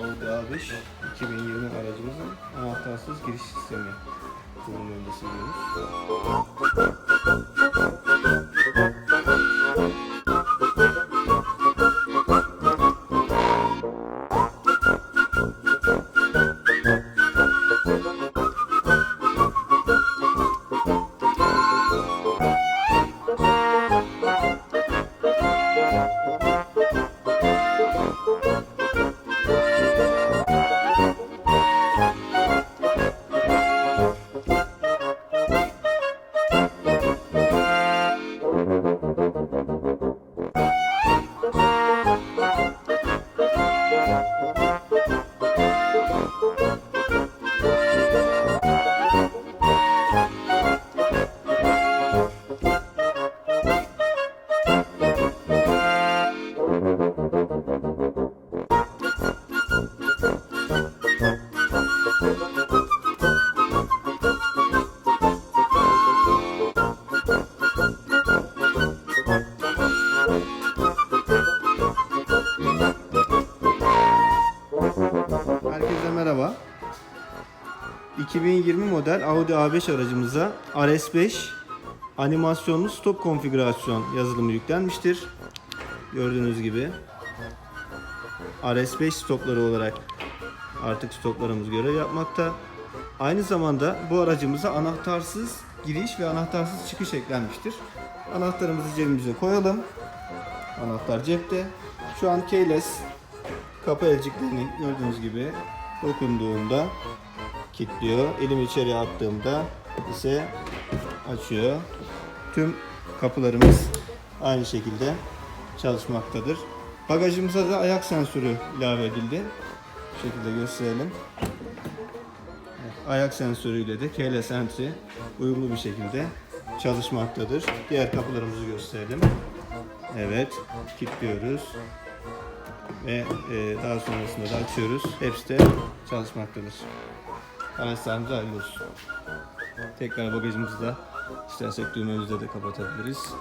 Audi A5 2020 aracımızın anahtarsız giriş sistemi kullanımında sunuyoruz. Merhaba. 2020 model Audi A5 aracımıza RS5 animasyonlu stop konfigürasyon yazılımı yüklenmiştir. Gördüğünüz gibi RS5 stopları olarak artık stoplarımız görev yapmakta. Aynı zamanda bu aracımıza anahtarsız giriş ve anahtarsız çıkış eklenmiştir. Anahtarımızı cebimize koyalım. Anahtar cepte. Şu an keyless kapı elciklerini gördüğünüz gibi dokunduğumda kilitliyor. Elimi içeriye attığımda ise açıyor. Tüm kapılarımız aynı şekilde çalışmaktadır. Bagajımıza da ayak sensörü ilave edildi. Bu şekilde gösterelim. Ayak sensörüyle de keyless entry uyumlu bir şekilde çalışmaktadır. Diğer kapılarımızı gösterelim. Evet, kilitliyoruz ve e, daha sonrasında da açıyoruz. Hepsi de çalışmaktadır. Araçlarımızı ayırıyoruz. Tekrar bagajımızı da istersek düğmemizle de kapatabiliriz.